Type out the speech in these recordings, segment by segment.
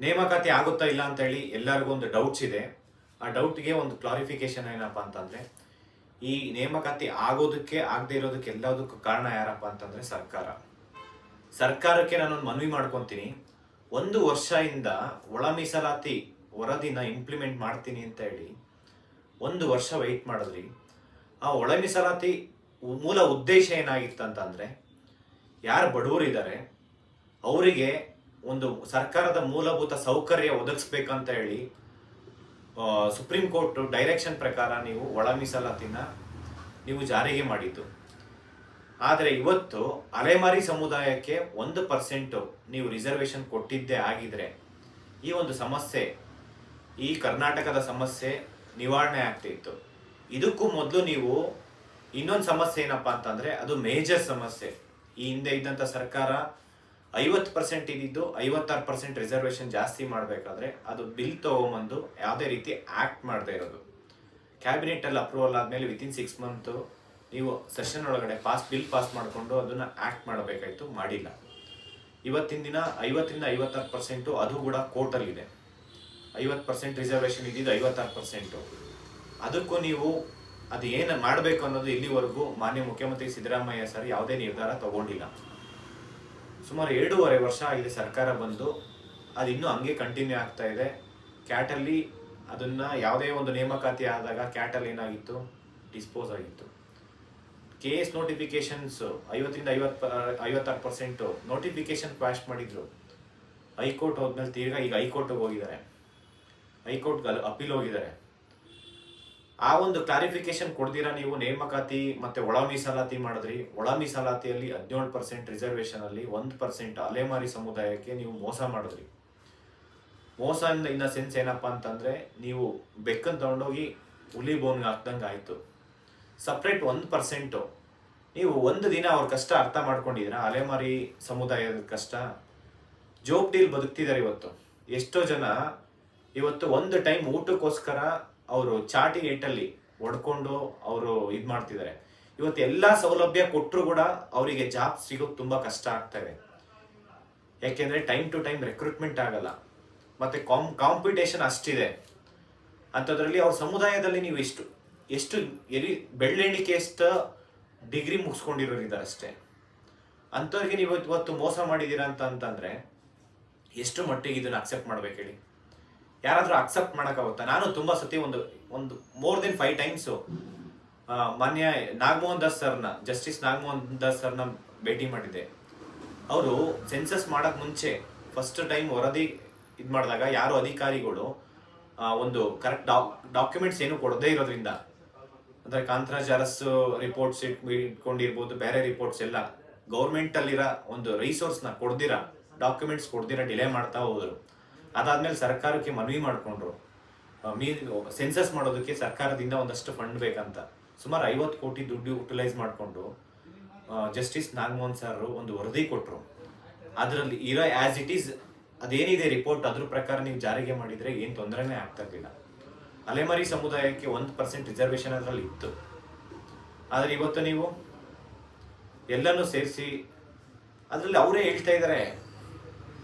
ನೇಮಕಾತಿ ಆಗುತ್ತಾ ಇಲ್ಲ ಅಂತ ಹೇಳಿ ಎಲ್ಲರಿಗೂ ಒಂದು ಡೌಟ್ಸ್ ಇದೆ. ಆ ಡೌಟ್ಗೆ ಒಂದು ಕ್ಲಾರಿಫಿಕೇಶನ್ ಏನಪ್ಪ ಅಂತಂದ್ರೆ, ಈ ನೇಮಕಾತಿ ಆಗೋದಕ್ಕೆ ಆಗದೆ ಇರೋದಕ್ಕೆ ಎಲ್ಲದಕ್ಕೂ ಕಾರಣ ಯಾರಪ್ಪ ಅಂತಂದ್ರೆ ಸರ್ಕಾರ. ಸರ್ಕಾರಕ್ಕೆ ನಾನೊಂದು ಮನವಿ ಮಾಡ್ಕೊತೀನಿ. ಒಂದು ವರ್ಷದಿಂದ ಒಳ ಮೀಸಲಾತಿ ವರದಿನ ಇಂಪ್ಲಿಮೆಂಟ್ ಮಾಡ್ತೀನಿ ಅಂತ ಹೇಳಿ ಒಂದು ವರ್ಷ ವೆಯ್ಟ್ ಮಾಡಿದ್ರಿ. ಆ ಒಳ ಮೀಸಲಾತಿ ಮೂಲ ಉದ್ದೇಶ ಏನಾಗಿತ್ತು ಅಂತಂದ್ರೆ, ಯಾರು ಬಡವರಿದ್ದಾರೆ, ಅವರಿಗೆ ಒಂದು ಸರ್ಕಾರದ ಮೂಲಭೂತ ಸೌಕರ್ಯ ಒದಗಿಸ್ಬೇಕಂತ ಹೇಳಿ ಸುಪ್ರೀಂ ಕೋರ್ಟ್ ಡೈರೆಕ್ಷನ್ ಪ್ರಕಾರ ನೀವು ಒಳ ಮೀಸಲಾತಿನ ನೀವು ಜಾರಿಗೆ ಮಾಡಿದ್ದು. ಆದರೆ ಇವತ್ತು ಅಲೆಮಾರಿ ಸಮುದಾಯಕ್ಕೆ ಒಂದು ಪರ್ಸೆಂಟು ನೀವು ರಿಸರ್ವೇಶನ್ ಕೊಟ್ಟಿದ್ದೇ ಆಗಿದ್ರೆ ಈ ಒಂದು ಸಮಸ್ಯೆ, ಈ ಕರ್ನಾಟಕದ ಸಮಸ್ಯೆ ನಿವಾರಣೆ ಆಗ್ತಿತ್ತು ಇದಕ್ಕೂ ಮೊದಲು ನೀವು ಇನ್ನೊಂದು ಸಮಸ್ಯೆ ಏನಪ್ಪಾ ಅಂತಂದ್ರೆ ಅದು ಮೇಜರ್ ಸಮಸ್ಯೆ. ಈ ಹಿಂದೆ ಇದ್ದಂಥ ಸರ್ಕಾರ ಐವತ್ತು ಪರ್ಸೆಂಟ್ ಇದ್ದಿದ್ದು ಐವತ್ತಾರು ಪರ್ಸೆಂಟ್ ರಿಸರ್ವೇಶನ್ ಜಾಸ್ತಿ ಮಾಡಬೇಕಾದ್ರೆ ಅದು ಬಿಲ್ ತಗೊಂಬಂದು ಯಾವುದೇ ರೀತಿ ಆ್ಯಕ್ಟ್ ಮಾಡದೇ ಇರೋದು. ಕ್ಯಾಬಿನೆಟಲ್ಲಿ ಅಪ್ರೂವಲ್ ಆದಮೇಲೆ ವಿತಿನ್ ಸಿಕ್ಸ್ ಮಂತು ನೀವು ಸೆಷನ್ ಒಳಗಡೆ ಪಾಸ್ ಬಿಲ್ ಪಾಸ್ ಮಾಡಿಕೊಂಡು ಅದನ್ನು ಆ್ಯಕ್ಟ್ ಮಾಡಬೇಕಾಯಿತು, ಮಾಡಿಲ್ಲ. ಇವತ್ತಿನ ದಿನ ಐವತ್ತರಿಂದ ಐವತ್ತಾರು ಪರ್ಸೆಂಟು ಅದು ಕೂಡ ಕೋರ್ಟಲ್ಲಿದೆ ಐವತ್ತು ಪರ್ಸೆಂಟ್ ರಿಸರ್ವೇಶನ್ ಇದ್ದಿದ್ದು ಐವತ್ತಾರು ಪರ್ಸೆಂಟು ಅದಕ್ಕೂ ನೀವು ಅದು ಏನು ಮಾಡಬೇಕು ಅನ್ನೋದು ಇಲ್ಲಿವರೆಗೂ ಮಾನ್ಯ ಮುಖ್ಯಮಂತ್ರಿ ಸಿದ್ದರಾಮಯ್ಯ ಸರ್ ಯಾವುದೇ ನಿರ್ಧಾರ ತಗೊಂಡಿಲ್ಲ. ಸುಮಾರು ಎರಡೂವರೆ ವರ್ಷ ಆಗಿದೆ ಸರ್ಕಾರ ಬಂದು ಅದು ಇನ್ನೂ ಹಂಗೆ ಕಂಟಿನ್ಯೂ ಆಗ್ತಾ ಇದೆ. ಕ್ಯಾಟಲ್ಲಿ ಅದನ್ನು ಯಾವುದೇ ಒಂದು ನೇಮಕಾತಿ ಆದಾಗ ಕ್ಯಾಟಲ್ಲಿ ಏನಾಗಿತ್ತು? ಡಿಸ್ಪೋಸ್ ಆಗಿತ್ತು. ಕೆ ಎಸ್ ನೋಟಿಫಿಕೇಶನ್ಸ್ ಐವತ್ತರಿಂದ ಐವತ್ತು, ಐವತ್ತಾರು ಪರ್ಸೆಂಟು ನೋಟಿಫಿಕೇಶನ್ ಕ್ವಾಶ್ ಮಾಡಿದ್ರು. ಹೈಕೋರ್ಟ್ ಹೋದ್ಮೇಲೆ ತೀರ್ಗ ಈಗ ಹೈಕೋರ್ಟಿಗೆ ಹೋಗಿದ್ದಾರೆ. ಹೈಕೋರ್ಟ್ಗೆ ಅಪೀಲ್ ಹೋಗಿದ್ದಾರೆ. ಆ ಒಂದು ಕ್ಲಾರಿಫಿಕೇಶನ್ ಕೊಡ್ತೀರಾ ನೀವು? ನೇಮಕಾತಿ ಮತ್ತೆ ಒಳ ಮೀಸಲಾತಿ ಮಾಡಿದ್ರಿ. ಒಳ ಮೀಸಲಾತಿಯಲ್ಲಿ ಹದಿನೇಳು ಪರ್ಸೆಂಟ್ ರಿಸರ್ವೇಶನ್ ಅಲ್ಲಿ ಒಂದು ಪರ್ಸೆಂಟ್ ಅಲೆಮಾರಿ ಸಮುದಾಯಕ್ಕೆ ನೀವು ಮೋಸ ಮಾಡಿದ್ರಿ. ಮೋಸ ಇನ್ ದ ಸೆನ್ಸ್ ಏನಪ್ಪಾ ಅಂತಂದ್ರೆ ನೀವು ಬೆಕ್ಕನ್ ತಗೊಂಡೋಗಿ ಹುಲಿ ಬೋನ್ಗೆ ಹಾಕ್ದಂಗೆ ಆಯ್ತು. ಸಪ್ರೇಟ್ ಒಂದು ಪರ್ಸೆಂಟು ನೀವು ಒಂದು ದಿನ ಅವ್ರ ಕಷ್ಟ ಅರ್ಥ ಮಾಡ್ಕೊಂಡಿದ್ದೀರಾ? ಅಲೆಮಾರಿ ಸಮುದಾಯದ ಕಷ್ಟ. ಜೋಪ್ಡಿಲ್ ಬದುಕ್ತಿದ್ದಾರೆ ಇವತ್ತು. ಎಷ್ಟೋ ಜನ ಇವತ್ತು ಒಂದು ಟೈಮ್ ಊಟಕ್ಕೋಸ್ಕರ ಅವರು ಚಾಟಿ ಏಟಲ್ಲಿ ಒಡ್ಕೊಂಡು ಅವರು ಇದು ಮಾಡ್ತಿದ್ದಾರೆ. ಇವತ್ತು ಎಲ್ಲ ಸೌಲಭ್ಯ ಕೊಟ್ಟರು ಕೂಡ ಅವರಿಗೆ ಜಾಬ್ ಸಿಗೋದು ತುಂಬ ಕಷ್ಟ ಆಗ್ತದೆ ಯಾಕೆಂದ್ರೆ ಟೈಮ್ ಟು ಟೈಮ್ ರೆಕ್ರೂಟ್ಮೆಂಟ್ ಆಗಲ್ಲ. ಮತ್ತೆ ಕಾಮ್ ಕಾಂಪಿಟೇಷನ್ ಅಷ್ಟಿದೆ. ಅಂಥದ್ರಲ್ಲಿ ಅವ್ರ ಸಮುದಾಯದಲ್ಲಿ ನೀವು ಎಷ್ಟು ಎಷ್ಟು ಎಲ್ಲಿ ಬೆಳ್ಳೆಣಿಕೆ ಎಷ್ಟು ಡಿಗ್ರಿ ಮುಗಿಸ್ಕೊಂಡಿರೋರು ಇದ್ದಾರೆ ಅಷ್ಟೇ. ಅಂಥವ್ರಿಗೆ ನೀವು ಇವತ್ತು ಮೋಸ ಮಾಡಿದ್ದೀರಾ ಅಂತ ಅಂತಂದ್ರೆ, ಎಷ್ಟು ಮಟ್ಟಿಗೆ ಇದನ್ನು ಅಕ್ಸೆಪ್ಟ್ ಮಾಡ್ಬೇಕು ಹೇಳಿ. ಯಾರಾದ್ರೂ ಅಕ್ಸೆಪ್ಟ್ ಮಾಡೋಕ್ಕಾಗುತ್ತಾ ನಾನು ತುಂಬಾ ಸತಿ ಒಂದು ಒಂದು ಮೋರ್ ದೆನ್ ಫೈವ್ ಟೈಮ್ಸು ಮಾನ್ಯ ನಾಗಮೋಹನ್ ದಾಸ್ ಸರ್ನ ಜಸ್ಟಿಸ್ ನಾಗಮೋಹನ್ ದಾಸ್ ಸರ್ನ ಭೇಟಿ ಮಾಡಿದ್ದೆ. ಅವರು ಸೆನ್ಸಸ್ ಮಾಡೋಕ್ಕೆ ಮುಂಚೆ ಫಸ್ಟ್ ಟೈಮ್ ವರದಿ ಇದು ಮಾಡಿದಾಗ ಯಾರು ಅಧಿಕಾರಿಗಳು ಒಂದು ಕರೆಕ್ಟ್ ಡಾಕ್ಯುಮೆಂಟ್ಸ್ ಏನು ಕೊಡದೇ ಇರೋದ್ರಿಂದ, ಅಂದ್ರೆ ಕಾಂತರಾಜಾರಸ್ ರಿಪೋರ್ಟ್ಸ್ ಇಟ್ಕೊಂಡಿರ್ಬೋದು, ಬೇರೆ ರಿಪೋರ್ಟ್ಸ್ ಎಲ್ಲ ಗೌರ್ಮೆಂಟಲ್ಲಿರೋ ಒಂದು ರಿಸೋರ್ಸ್ನ ಕೊಡ್ದಿರ ಡಾಕ್ಯುಮೆಂಟ್ಸ್ ಕೊಡ್ದಿರ ಡಿಲೇ ಮಾಡ್ತಾ ಹೋದ್ರು. ಅದಾದ್ಮೇಲೆ ಸರ್ಕಾರಕ್ಕೆ ಮನವಿ ಮಾಡಿಕೊಂಡ್ರು. ಮೀ, ಸೆನ್ಸಸ್ ಮಾಡೋದಕ್ಕೆ ಸರ್ಕಾರದಿಂದ ಒಂದಷ್ಟು ಫಂಡ್ ಬೇಕಂತ. ಸುಮಾರು ಐವತ್ತು ಕೋಟಿ ದುಡ್ಡು ಯುಟಿಲೈಸ್ ಮಾಡಿಕೊಂಡು ಜಸ್ಟಿಸ್ ನಾಗಮೋಹನ್ ಸರ್ ಒಂದು ವರದಿ ಕೊಟ್ಟರು ಅದರಲ್ಲಿ ಇರೋ ಆಸ್ ಇಟ್ ಈಸ್ ಅದೇನಿದೆ ರಿಪೋರ್ಟ್ ಅದ್ರ ಪ್ರಕಾರ ನೀವು ಜಾರಿಗೆ ಮಾಡಿದ್ರೆ ಏನು ತೊಂದರೆನೇ ಆಗ್ತಾ ಇರಲಿಲ್ಲ ಅಲೆಮಾರಿ ಸಮುದಾಯಕ್ಕೆ ಒಂದು ಪರ್ಸೆಂಟ್ ರಿಸರ್ವೇಶನ್ ಅದರಲ್ಲಿ ಇತ್ತು. ಆದರೆ ಇವತ್ತು ನೀವು ಎಲ್ಲನೂ ಸೇರಿಸಿ, ಅದರಲ್ಲಿ ಅವರೇ ಹೇಳ್ತಾ ಇದ್ದಾರೆ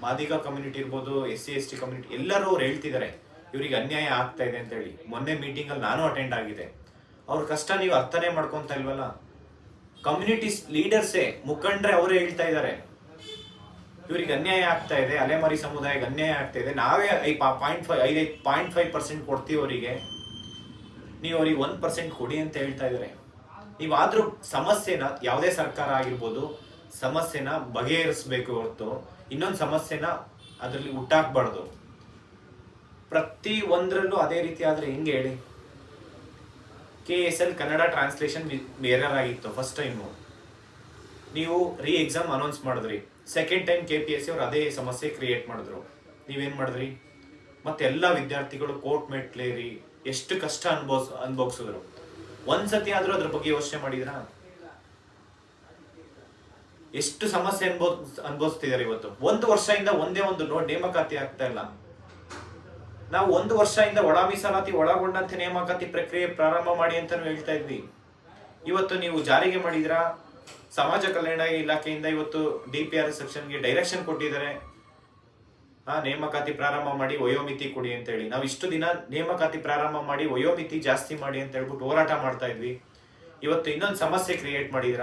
ಮಾದಿಗ ಕಮ್ಯುನಿಟಿ ಇರ್ಬೋದು S C S T community ಎಲ್ಲರೂ ಅವ್ರು ಹೇಳ್ತಿದ್ದಾರೆ, ಇವರಿಗೆ ಅನ್ಯಾಯ ಆಗ್ತಾ ಇದೆ ಅಂತ ಹೇಳಿ ಮೊನ್ನೆ ಮೀಟಿಂಗ್ ಅಲ್ಲಿ ನಾನು ಅಟೆಂಡ್ ಆಗಿದೆ ಅವ್ರ ಕಷ್ಟ ನೀವು ಅರ್ಥನೇ ಮಾಡ್ಕೊಂತ ಇಲ್ವಲ್ಲ? ಕಮ್ಯುನಿಟೀಸ್ ಲೀಡರ್ಸೇ ಮುಖಂಡ್ರೆ ಅವರೇ ಹೇಳ್ತಾ ಇದ್ದಾರೆ. ಇವರಿಗೆ ಅನ್ಯಾಯ ಆಗ್ತಾ ಇದೆ, ಅಲೆಮಾರಿ ಸಮುದಾಯಕ್ಕೆ ಅನ್ಯಾಯ ಆಗ್ತಾ ಇದೆ. ನಾವೇ ಐ ಪಾಯಿಂಟ್ ಫೈವ್ ಐದೈದು ಪಾಯಿಂಟ್ ಫೈವ್ ಪರ್ಸೆಂಟ್ ಕೊಡ್ತೀವಿ ಅವರಿಗೆ. ನೀವು ಅವ್ರಿಗೆ ಒನ್ ಪರ್ಸೆಂಟ್ ಕೊಡಿ ಅಂತ ಹೇಳ್ತಾ ಇದ್ದಾರೆ. ನೀವಾದರೂ ಸಮಸ್ಯೆನ, ಯಾವುದೇ ಸರ್ಕಾರ ಆಗಿರ್ಬೋದು ಸಮಸ್ಯೆನ ಬಗೆಹರಿಸಬೇಕು ಹೊರತು ಇನ್ನೊಂದು ಸಮಸ್ಯೆನ ಅದರಲ್ಲಿ ಹುಟ್ಟಾಕ್ಬಾರ್ದು. ಪ್ರತಿ ಒಂದರಲ್ಲೂ ಅದೇ ರೀತಿ ಆದ್ರೆ ಹೆಂಗೆ ಹೇಳಿ? K S L Kannada translation bearer ಆಗಿತ್ತು ಫಸ್ಟ್ ಟೈಮು ನೀವು ರೀ ಎಕ್ಸಾಮ್ ಅನೌನ್ಸ್ ಮಾಡಿದ್ರಿ. Second time K P S C ಅವ್ರು ಅದೇ ಸಮಸ್ಯೆ ಕ್ರಿಯೇಟ್ ಮಾಡಿದ್ರು. ನೀವೇನು ಮಾಡಿದ್ರಿ? ಮತ್ತೆಲ್ಲ ವಿದ್ಯಾರ್ಥಿಗಳು ಕೋರ್ಟ್ ಮೆಟ್ಲೇರಿ, ಎಷ್ಟು ಕಷ್ಟ ಅನ್ಭವಿಸ್ ಅನುಭವಿಸಿದ್ರು ಒಂದ್ಸತಿ ಆದ್ರೂ ಅದ್ರ ಬಗ್ಗೆ ಯೋಚನೆ ಮಾಡಿದ್ರಾ? ಎಷ್ಟು ಸಮಸ್ಯೆ ಅನ್ಭವ ಅನುಭವಿಸ್ತಿದ್ದಾರೆ ಇವತ್ತು? ಒಂದು ವರ್ಷದಿಂದ ಒಂದೇ ಒಂದು ನೋಟ್ ನೇಮಕಾತಿ ಆಗ್ತಾ ಇಲ್ಲ. ನಾವು ಒಂದು ವರ್ಷದಿಂದ ಒಳ ಮೀಸಲಾತಿ, ಒಳಗೊಂಡಂತೆ ನೇಮಕಾತಿ ಪ್ರಕ್ರಿಯೆ ಪ್ರಾರಂಭ ಮಾಡಿ ಅಂತ ಹೇಳ್ತಾ ಇದ್ವಿ. ಇವತ್ತು ನೀವು ಜಾರಿಗೆ ಮಾಡಿದ್ರ? ಸಮಾಜ ಕಲ್ಯಾಣ ಇಲಾಖೆಯಿಂದ ಇವತ್ತು ಡಿ ಪಿ ಆರ್ ಸೆಕ್ಷನ್ಗೆ ಡೈರೆಕ್ಷನ್ ಕೊಟ್ಟಿದ್ದಾರೆ. ಆ, ನೇಮಕಾತಿ ಪ್ರಾರಂಭ ಮಾಡಿ ವಯೋಮಿತಿ ಕೊಡಿ ಅಂತ ಹೇಳಿ ನಾವು ಇಷ್ಟು ದಿನ ನೇಮಕಾತಿ ಪ್ರಾರಂಭ ಮಾಡಿ ವಯೋಮಿತಿ ಜಾಸ್ತಿ ಮಾಡಿ ಅಂತ ಹೇಳ್ಬಿಟ್ಟು ಹೋರಾಟ ಮಾಡ್ತಾ ಇದ್ವಿ. ಇವತ್ತು ಇನ್ನೊಂದು ಸಮಸ್ಯೆ ಕ್ರಿಯೇಟ್ ಮಾಡಿದ್ರ?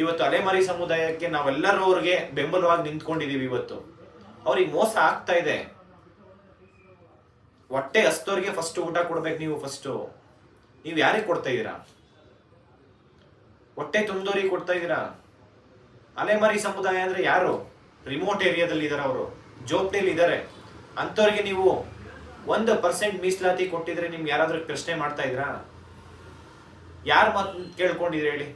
ಇವತ್ತು ಅಲೆಮಾರಿ ಸಮುದಾಯಕ್ಕೆ ನಾವೆಲ್ಲರೂ ಅವ್ರಿಗೆ ಬೆಂಬಲವಾಗಿ ನಿಂತ್ಕೊಂಡಿದೀವಿ ಇವತ್ತು. ಅವ್ರಿಗೆ ಮೋಸ ಆಗ್ತಾ ಇದೆ. ಹೊಟ್ಟೆ ಹಸ್ತವ್ರಿಗೆ ಫಸ್ಟ್ ಊಟ ಕೊಡ್ಬೇಕು ನೀವು ಫಸ್ಟ್ ನೀವು ಯಾರಿಗೆ ಕೊಡ್ತಾ ಇದ್ದೀರಾ? ಹೊಟ್ಟೆ ತುಂಬಿದವ್ರಿಗೆ ಕೊಡ್ತಾ ಇದ್ದೀರಾ? ಅಲೆಮಾರಿ ಸಮುದಾಯ ಅಂದ್ರೆ ಯಾರು? ರಿಮೋಟ್ ಏರಿಯಾದಲ್ಲಿ ಇದಾರೆ ಅವರು. ಜೋಪ್ಡಿಯಲ್ಲಿ ಇದ್ದಾರೆ ಅಂಥವ್ರಿಗೆ ನೀವು ಒಂದು ಪರ್ಸೆಂಟ್ ಮೀಸಲಾತಿ ಕೊಟ್ಟಿದ್ರೆ ನಿಮ್ಗೆ ಯಾರಾದ್ರೂ ಪ್ರಶ್ನೆ ಮಾಡ್ತಾ ಇದ್ರಾ? ಯಾರು ಮಾತು ಕೇಳ್ಕೊಂಡಿದ್ರಿ ಹೇಳಿ?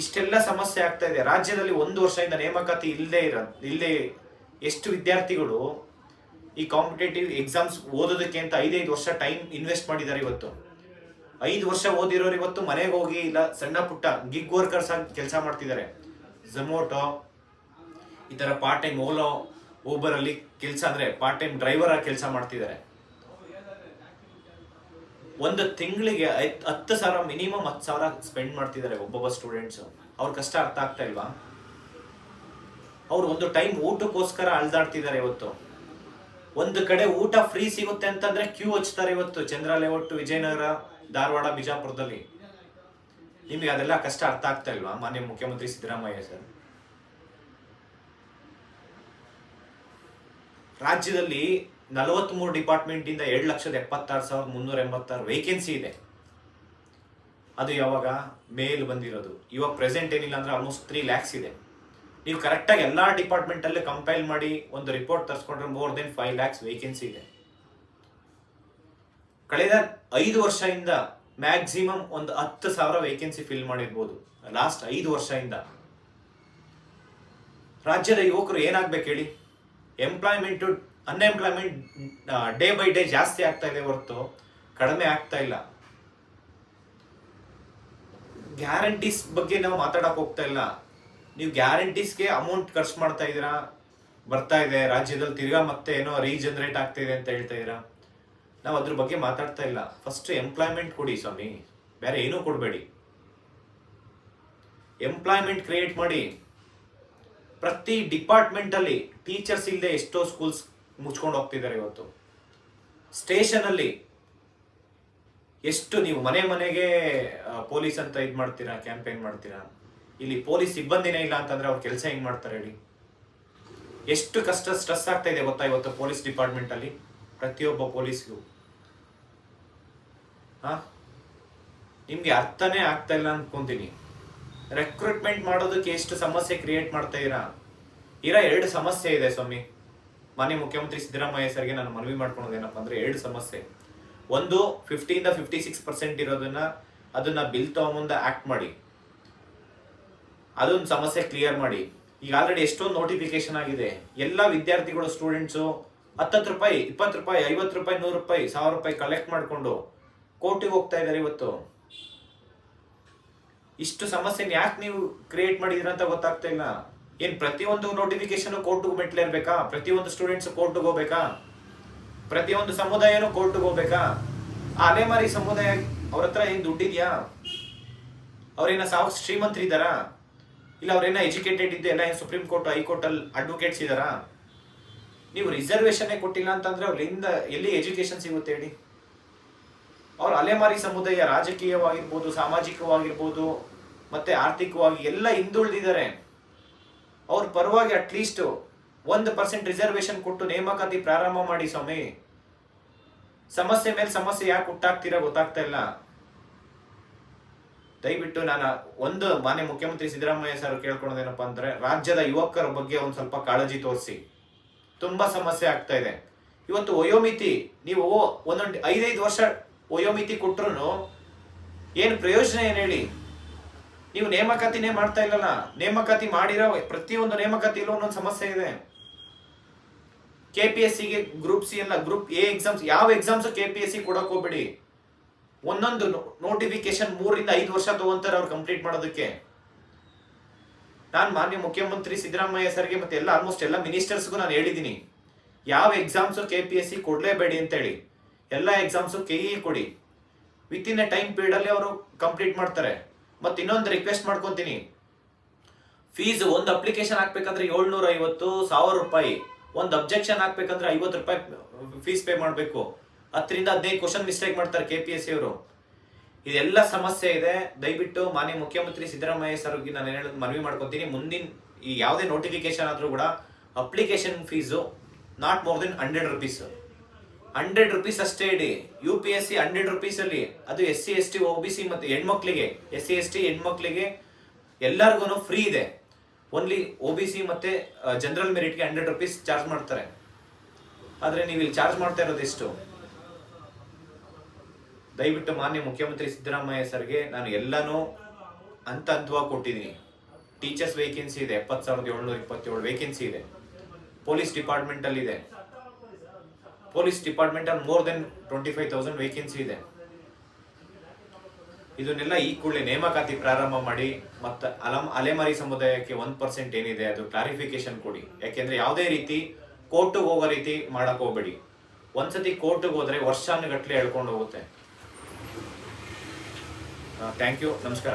ಇಷ್ಟೆಲ್ಲ ಸಮಸ್ಯೆ ಆಗ್ತಾ ಇದೆ. ರಾಜ್ಯದಲ್ಲಿ ಒಂದು ವರ್ಷದಿಂದ ನೇಮಕಾತಿ ಇಲ್ಲದೆ ಇರ ಇಲ್ಲದೆ ಎಷ್ಟು ವಿದ್ಯಾರ್ಥಿಗಳು ಈ ಕಾಂಪಿಟೇಟಿವ್ ಎಕ್ಸಾಮ್ಸ್ ಓದೋದಕ್ಕೆ ಅಂತ ಐದೈದು ವರ್ಷ ಟೈಮ್ ಇನ್ವೆಸ್ಟ್ ಮಾಡಿದ್ದಾರೆ ಇವತ್ತು. ಐದು ವರ್ಷ ಓದಿರೋರು ಇವತ್ತು ಮನೆಗೆ ಹೋಗಿ ಇಲ್ಲ ಸಣ್ಣ ಪುಟ್ಟ ಗಿಗ್ ವರ್ಕರ್ಸ್ ಆಗಿ ಕೆಲಸ ಮಾಡ್ತಿದ್ದಾರೆ. ಝೊಮೊಟೊ ಈ ಥರ ಪಾರ್ಟ್ ಟೈಮ್ ಓಲೋ ಊಬರಲ್ಲಿ ಕೆಲಸ ಅಂದರೆ ಪಾರ್ಟ್ ಟೈಮ್ ಡ್ರೈವರ್ ಆಗಿ ಕೆಲಸ ಮಾಡ್ತಿದ್ದಾರೆ. ಒಂದು ತಿಂಗಳಿಗೆ ಹತ್ತು ಸಾವಿರ ಮಿನಿಮಮ್ ಹತ್ತು ಸಾವಿರ ಸ್ಪೆಂಡ್ ಮಾಡ್ತಿದ್ದಾರೆ ಒಬ್ಬೊಬ್ಬ ಸ್ಟೂಡೆಂಟ್ಸ್ ಅವ್ರ ಕಷ್ಟ ಅರ್ಥ ಆಗ್ತಾ ಇಲ್ವಾ? ಅವ್ರು ಒಂದು ಟೈಮ್ ಊಟಕ್ಕೋಸ್ಕರ ಅಳ್ದಾಡ್ತಿದ್ದಾರೆ ಇವತ್ತು. ಒಂದು ಕಡೆ ಊಟ ಫ್ರೀ ಸಿಗುತ್ತೆ ಅಂತಂದ್ರೆ ಕ್ಯೂ ಹಚ್ತಾರೆ ಇವತ್ತು ಚಂದ್ರ ಲೇಔಟ್ ವಿಜಯನಗರ, ಧಾರವಾಡ, ಬಿಜಾಪುರದಲ್ಲಿ. ನಿಮಗೆ ಅದೆಲ್ಲ ಕಷ್ಟ ಅರ್ಥ ಆಗ್ತಾ ಇಲ್ವಾ? ಮಾನ್ಯ ಮುಖ್ಯಮಂತ್ರಿ ಸಿದ್ದರಾಮಯ್ಯ ಸರ್. ರಾಜ್ಯದಲ್ಲಿ ನಲವತ್ಮೂರು ಡಿಪಾರ್ಟ್ಮೆಂಟ್ ಇಂದ ಏಳು ಲಕ್ಷದ ಎಪ್ಪತ್ತಾರು ಸಾವಿರದ ಮುನ್ನೂರ ಎಂಬತ್ತಾರು ವೇಕೆನ್ಸಿ ಇದೆ. ಅದು ಯಾವಾಗ? ಮೇಲ್ ಬಂದಿರೋದು. ಇವಾಗ ಪ್ರೆಸೆಂಟ್ ಏನಿಲ್ಲ ಅಂದ್ರೆ ಆಲ್ಮೋಸ್ಟ್ ತ್ರೀ ಲ್ಯಾಕ್ಸ್ ಇದೆ. ನೀವು ಕರೆಕ್ಟಾಗಿ ಎಲ್ಲ ಡಿಪಾರ್ಟ್ಮೆಂಟ್ ಅಲ್ಲೇ ಕಂಪೈಲ್ ಮಾಡಿ ಒಂದು report ತರಿಸ್ಕೊಂಡ್ರೆ more than five lakhs vacancy ಇದೆ. ಕಳೆದ ಐದು ವರ್ಷದಿಂದ ಮ್ಯಾಕ್ಸಿಮಮ್ ಒಂದು ಹತ್ತು ಸಾವಿರ ವೇಕೆನ್ಸಿ ಫಿಲ್ ಮಾಡಿರ್ಬೋದು. ಲಾಸ್ಟ್ ಐದು ವರ್ಷದಿಂದ. ರಾಜ್ಯದ ಯುವಕರು ಏನಾಗ್ಬೇಕು ಹೇಳಿ? Employment unemployment day by day ಜಾಸ್ತಿ ಆಗ್ತಾ ಇದೆ ಹೊರತು, ಕಡಿಮೆ ಆಗ್ತಾ ಇಲ್ಲ. ಗ್ಯಾರಂಟೀಸ್ ಬಗ್ಗೆ ನಾವು ಮಾತಾಡಕ್ ಹೋಗ್ತಾ ಇಲ್ಲ. ನೀವು ಗ್ಯಾರಂಟೀಸ್ಗೆ ಅಮೌಂಟ್ ಖರ್ಚು ಮಾಡ್ತಾ ಇದ್ದೀರಾ? ಬರ್ತಾ ಇದೆ, ರಾಜ್ಯದಲ್ಲಿ ತಿರ್ಗಾ ಮತ್ತೆ ಏನೋ ರೀಜನರೇಟ್ ಆಗ್ತಾ ಇದೆ ಅಂತ ಹೇಳ್ತಾ ಇದ್ದೀರಾ? ನಾವು ಅದ್ರ ಬಗ್ಗೆ ಮಾತಾಡ್ತಾ ಇಲ್ಲ. ಫಸ್ಟ್ ಎಂಪ್ಲಾಯ್ಮೆಂಟ್ ಕೊಡಿ ಸ್ವಾಮಿ. ಬೇರೆ ಏನೂ ಕೊಡಬೇಡಿ. ಎಂಪ್ಲಾಯ್ಮೆಂಟ್ ಕ್ರಿಯೇಟ್ ಮಾಡಿ. ಪ್ರತಿ ಡಿಪಾರ್ಟ್ಮೆಂಟ್ ಅಲ್ಲಿ ಟೀಚರ್ಸ್ ಇಲ್ಲದೆ ಎಷ್ಟೋ ಸ್ಕೂಲ್ಸ್ ಮುಚ್ಕೊಂಡು ಹೋಗ್ತಿದ್ದಾರೆ ಇವತ್ತು. ಸ್ಟೇಷನ್ ಅಲ್ಲಿ ಎಷ್ಟು ನೀವು ಮನೆ ಮನೆಗೆ ಪೊಲೀಸ್ ಅಂತ ಇದು ಮಾಡ್ತೀರಾ, ಕ್ಯಾಂಪೇನ್ ಮಾಡ್ತೀರಾ? ಇಲ್ಲಿ ಪೊಲೀಸ್ ಸಿಬ್ಬಂದಿನೇ ಇಲ್ಲ ಅಂತಂದ್ರೆ ಅವ್ರ ಕೆಲಸ ಹೆಂಗ್ ಮಾಡ್ತಾರೆ ಹೇಳಿ. ಎಷ್ಟು ಕಷ್ಟ, ಸ್ಟ್ರೆಸ್ ಆಗ್ತಾ ಇದೆ ಗೊತ್ತಾ ಇವತ್ತು ಪೊಲೀಸ್ ಡಿಪಾರ್ಟ್ಮೆಂಟ್ ಅಲ್ಲಿ ಪ್ರತಿಯೊಬ್ಬ ಪೊಲೀಸ್ಗೂ. ನಿಮ್ಗೆ ಅರ್ಥನೇ ಆಗ್ತಾ ಇಲ್ಲ ಅನ್ಕೊಂತೀನಿ. ರೆಕ್ರೂಟ್ಮೆಂಟ್ ಮಾಡೋದಕ್ಕೆ ಎಷ್ಟು ಸಮಸ್ಯೆ ಕ್ರಿಯೇಟ್ ಮಾಡ್ತಾ ಇರಾ ಇರೋ, ಎರಡು ಸಮಸ್ಯೆ ಇದೆ ಸ್ವಾಮಿ. ಮಾನ್ಯ ಮುಖ್ಯಮಂತ್ರಿ ಸಿದ್ದರಾಮಯ್ಯ ಸರ್ಗೆ ನಾನು ಮನವಿ ಮಾಡ್ಕೊಳೋದು ಏನಪ್ಪ ಅಂದ್ರೆ ಎರಡು ಸಮಸ್ಯೆ. ಒಂದು ಫಿಫ್ಟಿಯಿಂದ ಫಿಫ್ಟಿ ಸಿಕ್ಸ್ ಪರ್ಸೆಂಟ್ ಇರೋದನ್ನ ಅದನ್ನ ಬಿಲ್ ತಗೊಂಬಂದ ಆಕ್ಟ್ ಮಾಡಿ. ಅದೊಂದು ಸಮಸ್ಯೆ ಕ್ಲಿಯರ್ ಮಾಡಿ. ಈಗ ಆಲ್ರೆಡಿ ಎಷ್ಟೊಂದು ನೋಟಿಫಿಕೇಶನ್ ಆಗಿದೆ. ಎಲ್ಲ ವಿದ್ಯಾರ್ಥಿಗಳು ಸ್ಟೂಡೆಂಟ್ಸು ಹತ್ತತ್ತು ರೂಪಾಯಿ, ಇಪ್ಪತ್ತು ರೂಪಾಯಿ, ಐವತ್ತು ರೂಪಾಯಿ, ನೂರು ರೂಪಾಯಿ, ಸಾವಿರ ರೂಪಾಯಿ ಕಲೆಕ್ಟ್ ಮಾಡಿಕೊಂಡು ಕೋರ್ಟಿಗೆ ಹೋಗ್ತಾ ಇದ್ದಾರೆ ಇವತ್ತು. ಇಷ್ಟು ಸಮಸ್ಯೆನ ಯಾಕೆ ನೀವು ಕ್ರಿಯೇಟ್ ಮಾಡಿದಿರ ಅಂತ ಗೊತ್ತಾಗ್ತಾ ಇಲ್ಲ. ಏನ್ ಪ್ರತಿಯೊಂದು ನೋಟಿಫಿಕೇಶನ್ ಕೋರ್ಟ್ಗೆ ಮೆಟ್ಲೇರ್ಬೇಕಾ ಪ್ರತಿಯೊಂದು ಸ್ಟೂಡೆಂಟ್ಸ್ ಕೋರ್ಟ್ಗೆ ಹೋಗ್ಬೇಕಾ? ಪ್ರತಿಯೊಂದು ಸಮುದಾಯನೂ ಕೋರ್ಟ್ಗೆ ಹೋಗ್ಬೇಕಾ? ಆ ಅಲೆಮಾರಿ ಸಮುದಾಯ, ಅವ್ರ ಹತ್ರ ಏನ್ ದುಡ್ಡಿದ್ಯಾ? ಅವ್ರೇನ ಸಾವು ಶ್ರೀಮಂತರಿದ್ದಾರಾ? ಇಲ್ಲ ಅವ್ರೇನ ಎಜುಕೇಟೆಡ್ ಇದ್ದು ಎಲ್ಲ ಸುಪ್ರೀಂ ಕೋರ್ಟ್ ಹೈಕೋರ್ಟ್ ಅಲ್ಲಿ ಅಡ್ವೊಕೇಟ್ಸ್ ಇದ್ದಾರಾ? ನೀವು ರಿಸರ್ವೇಶನ್ ಕೊಟ್ಟಿಲ್ಲ ಅಂತಂದ್ರೆ ಅವ್ರಿಂದ ಎಲ್ಲಿ ಎಜುಕೇಶನ್ ಸಿಗುತ್ತೆ ಹೇಳಿ? ಅವ್ರ ಅಲೆಮಾರಿ ಸಮುದಾಯ ರಾಜಕೀಯವಾಗಿರ್ಬೋದು, ಸಾಮಾಜಿಕವಾಗಿರ್ಬೋದು, ಮತ್ತೆ ಆರ್ಥಿಕವಾಗಿ ಎಲ್ಲ ಹಿಂದುಳಿದಿದ್ದಾರೆ. ಅವ್ರ ಪರವಾಗಿ ಅಟ್ಲೀಸ್ಟ್ ಒಂದು ಪರ್ಸೆಂಟ್ ರಿಸರ್ವೇಶನ್ ಕೊಟ್ಟು ನೇಮಕಾತಿ ಪ್ರಾರಂಭ ಮಾಡಿ ಸ್ವಾಮಿ. ಸಮಸ್ಯೆ ಮೇಲೆ ಸಮಸ್ಯೆ ಯಾಕೆ ಹುಟ್ಟಾಗ್ತೀರಾ ಗೊತ್ತಾಗ್ತಾ ಇಲ್ಲ. ದಯವಿಟ್ಟು ನಾನು ಒಂದು ಮಾನ್ಯ ಮುಖ್ಯಮಂತ್ರಿ ಸಿದ್ದರಾಮಯ್ಯ ಸರ್ ಕೇಳ್ಕೊಳೋದೇನಪ್ಪ ಅಂದ್ರೆ ರಾಜ್ಯದ ಯುವಕರ ಬಗ್ಗೆ ಒಂದು ಸ್ವಲ್ಪ ಕಾಳಜಿ ತೋರಿಸಿ. ತುಂಬಾ ಸಮಸ್ಯೆ ಆಗ್ತಾ ಇದೆ. ಇವತ್ತು ವಯೋಮಿತಿ, ನೀವು ಒಂದೊಂದು ಐದೈದು ವರ್ಷ ವಯೋಮಿತಿ ಕೊಟ್ರು ಏನು ಪ್ರಯೋಜನ ಏನು ಹೇಳಿ? ನೀವು ನೇಮಕಾತಿನೇ ಮಾಡ್ತಾ ಇಲ್ಲಲ್ಲ, ನೇಮಕಾತಿ ಮಾಡಿರೋ ಪ್ರತಿಯೊಂದು ನೇಮಕಾತಿಯಲ್ಲೂ ಒಂದೊಂದು ಸಮಸ್ಯೆ ಇದೆ. ಕೆ ಪಿ ಎಸ್ ಸಿಗೆ ಗ್ರೂಪ್ ಸಿ ಎಲ್ಲ ಗ್ರೂಪ್ ಎ ಎಕ್ಸಾಮ್ಸ್ ಯಾವ exams K P S C ಕೊಡಕ್ ಹೋಗ್ಬೇಡಿ. ಒಂದೊಂದು ನೋಟಿಫಿಕೇಶನ್ ಮೂರರಿಂದ ಐದು ವರ್ಷ ತಗೊಂತಾರೆ ಅವ್ರು ಕಂಪ್ಲೀಟ್ ಮಾಡೋದಕ್ಕೆ. ನಾನು ಮಾನ್ಯ ಮುಖ್ಯಮಂತ್ರಿ ಸಿದ್ದರಾಮಯ್ಯ ಸರ್ಗೆ ಮತ್ತೆ ಎಲ್ಲ ಆಲ್ಮೋಸ್ಟ್ ಎಲ್ಲ ಮಿನಿಸ್ಟರ್ಸ್ಗೂ ನಾನು ಹೇಳಿದ್ದೀನಿ, ಯಾವ exams K P S C ಕೊಡಲೇಬೇಡಿ ಅಂತೇಳಿ. ಎಲ್ಲ ಎಕ್ಸಾಮ್ಸು ಕೆ ಇ ಕೊಡಿ. ವಿತ್ ಇನ್ ಎ ಟೈಮ್ ಪೀರಿಯಡಲ್ಲಿ ಅವರು ಕಂಪ್ಲೀಟ್ ಮಾಡ್ತಾರೆ. ಮತ್ತೆ ಇನ್ನೊಂದು ರಿಕ್ವೆಸ್ಟ್ ಮಾಡ್ಕೊತೀನಿ. ಫೀಸ್ ಒಂದು ಅಪ್ಲಿಕೇಶನ್ ಹಾಕ್ಬೇಕಂದ್ರೆ ಏಳ್ನೂರ ಐವತ್ತು ಸಾವಿರ ರೂಪಾಯಿ. ಒಂದು ಅಬ್ಜೆಕ್ಷನ್ ಹಾಕ್ಬೇಕಂದ್ರೆ ಐವತ್ತು ರೂಪಾಯಿ ಫೀಸ್ ಪೇ ಮಾಡಬೇಕು. ಹತ್ತರಿಂದ ಹದಿನೈದು ಕ್ವಶನ್ ಮಿಸ್ಟೇಕ್ ಮಾಡ್ತಾರೆ ಕೆ ಪಿ ಎಸ್ ಸಿ ಅವರು. ಇದೆಲ್ಲ ಸಮಸ್ಯೆ ಇದೆ. ದಯವಿಟ್ಟು ಮಾನ್ಯ ಮುಖ್ಯಮಂತ್ರಿ ಸಿದ್ದರಾಮಯ್ಯ ಸರ್ಗೆ ನಾನು ಹೇಳೋದು ಮನವಿ ಮಾಡ್ಕೊತೀನಿ. ಮುಂದಿನ ಈ ಯಾವುದೇ ನೋಟಿಫಿಕೇಶನ್ ಆದರೂ ಕೂಡ application fees not more than hundred rupees hundred rupees ಅಷ್ಟೇ ಇಡಿ. U P S C hundred rupees ಅಲ್ಲಿ. ಅದು S C S T O B C ಮತ್ತು ಹೆಣ್ಮಕ್ಳಿಗೆ. ಎಸ್ ಸಿ ಎಸ್ ಟಿ ಹೆಣ್ಮಕ್ಳಿಗೆ ಎಲ್ಲರಿಗೂ ಫ್ರೀ ಇದೆ. ಓನ್ಲಿ ಒ ಬಿ ಸಿ ಮತ್ತೆ general ಮೆರಿಟ್ಗೆ ಹಂಡ್ರೆಡ್ ರುಪೀಸ್ ಚಾರ್ಜ್ ಮಾಡ್ತಾರೆ. ಆದರೆ ನೀವು ಇಲ್ಲಿ ಚಾರ್ಜ್ ಮಾಡ್ತಾ ಇರೋದು ಎಷ್ಟು? ದಯವಿಟ್ಟು ಮಾನ್ಯ ಮುಖ್ಯಮಂತ್ರಿ ಸಿದ್ದರಾಮಯ್ಯ ಸರ್ಗೆ ನಾನು ಎಲ್ಲಾನು ಹಂತ ಹಂತವಾಗಿ ಕೊಟ್ಟಿದ್ದೀನಿ ಟೀಚರ್ಸ್ ವೇಕೆನ್ಸಿ ಇದೆ. ಎಪ್ಪತ್ತು ಸಾವಿರದ ಏಳ್ನೂರ ಇಪ್ಪತ್ತೇಳು ವೇಕೆನ್ಸಿ ಇದೆ. ಪೊಲೀಸ್ ಡಿಪಾರ್ಟ್ಮೆಂಟ್ ಅಲ್ಲಿ ಇದೆ ಪೊಲೀಸ್ ಡಿಪಾರ್ಟ್ಮೆಂಟ್ ಅಲ್ಲಿ more than twenty five thousand vacancy ಇದೆ. ಇದನ್ನೆಲ್ಲ ಈ ಕೂಡಲೇ ನೇಮಕಾತಿ ಪ್ರಾರಂಭ ಮಾಡಿ ಮತ್ತೆ ಅಲಂ ಅಲೆಮಾರಿ ಸಮುದಾಯಕ್ಕೆ ಒಂದ್ ಪರ್ಸೆಂಟ್ ಏನಿದೆ ಅದು ಕ್ಲಾರಿಫಿಕೇಶನ್ ಕೊಡಿ. ಯಾಕೆಂದ್ರೆ ಯಾವುದೇ ರೀತಿ ಕೋರ್ಟ್ಗೆ ಹೋಗೋ ರೀತಿ ಮಾಡಕ್ ಹೋಗ್ಬೇಡಿ. ಒಂದ್ಸತಿ ಕೋರ್ಟ್ಗೆ ಹೋದ್ರೆ ವರ್ಷಾನುಗಟ್ಲೆ ಹೇಳ್ಕೊಂಡು ಹೋಗುತ್ತೆ. ಥ್ಯಾಂಕ್ ಯು ನಮಸ್ಕಾರ.